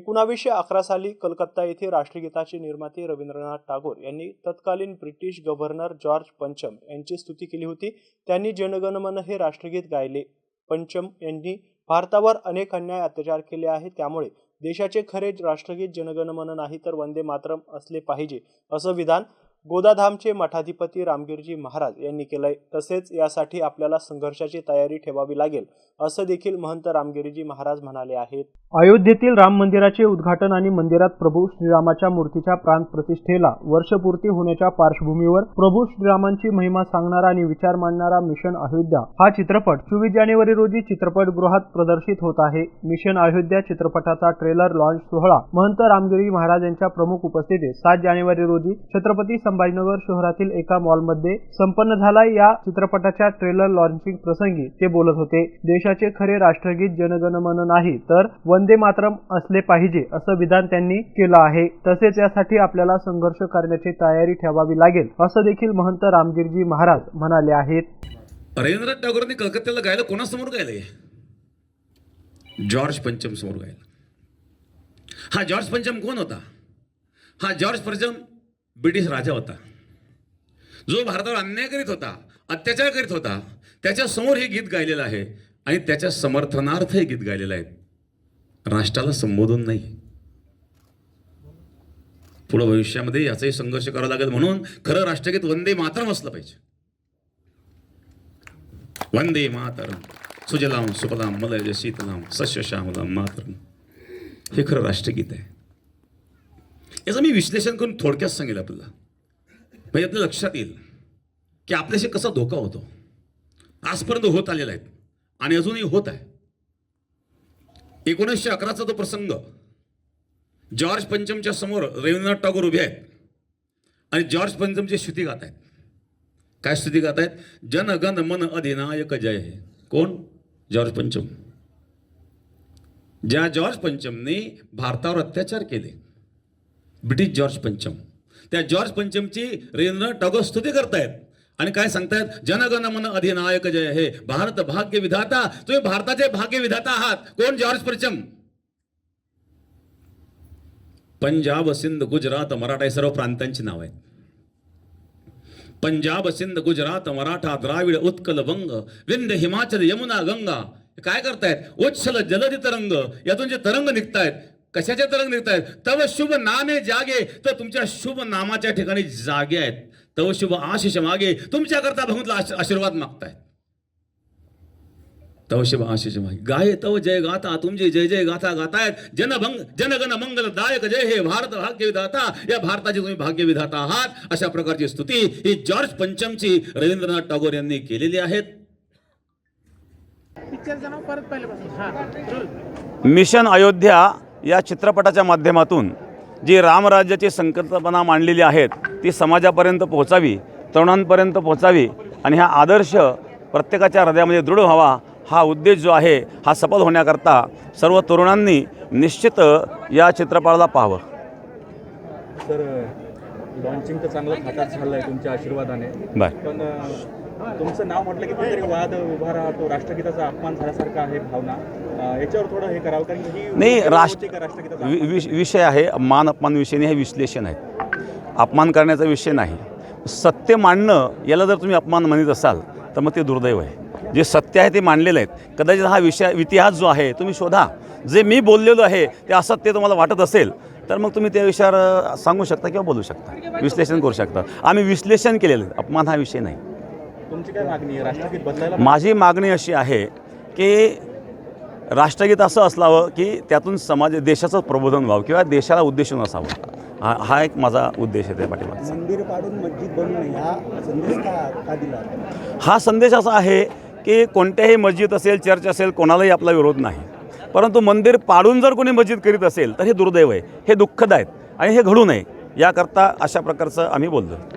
एकोणावीसशे अकरा साली कलकत्ता येथे राष्ट्रगीताचे निर्माते रवींद्रनाथ टागोर यांनी तत्कालीन ब्रिटिश गव्हर्नर जॉर्ज पंचम यांची स्तुती केली होती. त्यांनी जनगणमन हे राष्ट्रगीत गायले. पंचम यांनी भारतावर अनेक अन्याय अत्याचार केले आहेत. त्यामुळे देशाचे खरे राष्ट्रगीत जनगणमन नाही तर वंदे मातरम असले पाहिजे असं विधान गोदाधामचे मठाधिपती रामगिरजी महाराज यांनी केलंय. तसेच यासाठी आपल्याला संघर्षाची तयारी ठेवावी लागेल असं देखील महंत रामगिरीजी महाराज म्हणाले आहेत. अयोध्येतील राम मंदिराचे उद्घाटन आणि मंदिरात प्रभू श्रीरामाच्या मूर्तीच्या प्राण प्रतिष्ठेला वर्षपूर्ती होण्याच्या पार्श्वभूमीवर प्रभू श्रीरामांची महिमा सांगणारा आणि विचार मांडणारा मिशन अयोध्या हा चित्रपट चोवीस जानेवारी रोजी चित्रपटगृहात प्रदर्शित होत आहे. मिशन अयोध्या चित्रपटाचा ट्रेलर लॉन्च सोहळा महंत रामगिरी महाराज यांच्या प्रमुख उपस्थितीत सात जानेवारी रोजी छत्रपती संभाजीनगर शहरातील एका मॉलमध्ये संपन्न झाला या चित्रपटाच्या ट्रेलर लॉन्चिंग प्रसंगी ते बोलत होते देशाचे खरे राष्ट्रगीत जनगणमन नाही तर वंदे मातरम असले पाहिजे असं विधान त्यांनी केलं आहे. तसेच यासाठी आपल्याला संघर्ष करण्याची तयारी ठेवावी लागेल असं देखील महंत रामगिरजी महाराज म्हणाले आहेत. रवींद्रनाथ टागोरांनी कलकत्त्याला गायला कोणासमोर गायलंय? जॉर्ज पंचम समोर गायला. हा जॉर्ज पंचम कोण होता? हा जॉर्ज पंचम ब्रिटिश राजा होता. जो भारतावर अन्याय करीत होता अत्याचार करीत होता त्याच्यासमोर हे गीत गायलेलं आहे आणि त्याच्या समर्थनार्थ हे गीत गायलेलं आहे. राष्ट्राला संबोधून नाही. पुढं भविष्यामध्ये याचाही संघर्ष करावा लागेल म्हणून खरं राष्ट्रगीत वंदे मातरम असलं पाहिजे. वंदे मातरम. सुजलाम सुपलाम मलय शीतलाम सस्य श्यामलाम मातरम. हे खरं राष्ट्रगीत आहे. याचं मी विश्लेषण करून थोडक्यात सांगेल आपल्याला. म्हणजे आपल्या लक्षात येईल की आपल्याशी कसा धोका होतो. आजपर्यंत होत आलेला आहे आणि अजूनही होत आहे. एकोणीसशे अकराचा तो प्रसंग. जॉर्ज पंचमच्या समोर रवींद्रनाथ टागोर उभे आहेत. आणि जॉर्ज पंचमची स्तुती गात आहेत. काय स्तुती गात आहेत? जन गण मन अधिनायक जय हे. कोण? जॉर्ज पंचम. ज्या जॉर्ज पंचमने भारतावर अत्याचार केले. British George Pancham. त्या जॉर्ज पंचमची रेंद्र टागोर स्तुती करतायत. आणि काय सांगतायत? जनगण मन अधिनायक जय हे. भारत भाग्य विधाता. तुम्ही भारताचे भाग्य विधाता आहात. कोण जॉर्ज पंचम? पंजाब सिंध गुजरात मराठा हे सर्व प्रांतांची नाव आहेत. पंजाब सिंध गुजरात मराठा द्राविड उत्कल वंग विंध्य हिमाचल यमुना गंगा. काय करतायत? उच्छल जलदी तरंग. यातून जे तरंग निघतायत कशाचे तरंग निघतायत तव शुभ नामे जागे तर तुमच्या शुभ नामाच्या ठिकाणी जागे आहेत. तव शुभ आशिष मागे तुमच्याकरता भगवंतला आश- आशीर्वाद मागतायत. तव शिव आशिष मागे. गाये तव जय गाता तुमचे जय जय गाथा गातायत. जनभंग जनगण मंगल दायक जय हे भारत भाग्य विधाता. या भारताचे तुम्ही भाग्य विधाता आहात. अशा प्रकारची स्तुती ही जॉर्ज पंचमची रवींद्रनाथ टागोर यांनी केलेली आहेत. हां. मिशन अयोध्या या चित्रपटाच्या माध्यमातून जी रामराज्याची संकल्पना मांडलेली आहेत ती समाजापर्यंत पोहोचावी तरुणांपर्यंत पोहोचावी आणि हा आदर्श प्रत्येकाच्या हृदयामध्ये दृढ व्हावा हा उद्देश जो आहे हा सफल होण्याकरता सर्व तरुणांनी निश्चित या चित्रपटाला पाहावं. सर लॉन्चिंग तर चांगलं झालं आहे तुमच्या आशीर्वादाने. पण तुमचं नाव म्हटलं की कुठेतरी वाद उभा राहतो राष्ट्रगीताचा अपमान झाल्यासारखा आहे भावना. याच्यावर थोडं हे करावं कारण की नाही राष्ट्र विषय आहे मान अपमान विषय नाही हे विश्लेषण आहे. अपमान करण्याचा विषय नाही. सत्य मांडणं याला जर तुम्ही अपमान म्हणत असाल तर मग ते दुर्दैव आहे. जे सत्य आहे ते मांडलेलं आहेत. कदाचित हा विषय इतिहास जो आहे तुम्ही शोधा. जे मी बोललेलो आहे ते असत्य तुम्हाला वाटत असेल तर मग तुम्ही त्या विषयावर सांगू शकता किंवा बोलू शकता. विश्लेषण करू शकता. आम्ही विश्लेषण केलेलं आहे. अपमान हा विषय नाही. तुमची काय मागणी आहे? राष्ट्रगीत बदलायला माझी मागणी अशी आहे की राष्ट्रगीत असं असावं की त्यातून समाज देशाचं प्रबोधन व्हावं किंवा देशाला उद्देशून असावं हा हा एक माझा उद्देश आहे त्या पाठीमागचा. मंदिर पाडून मस्जिद बनवणे हा संदेश का का दिला? हा संदेश असा आहे की कोणत्याही मस्जिद असेल चर्च असेल कोणालाही आपला विरोध नाही. परंतु मंदिर पाडून जर कोणी मस्जिद करीत असेल तर हे दुर्दैव आहे हे दुःखद आहेत आणि हे घडू नये याकरता अशा प्रकारचं आम्ही बोललो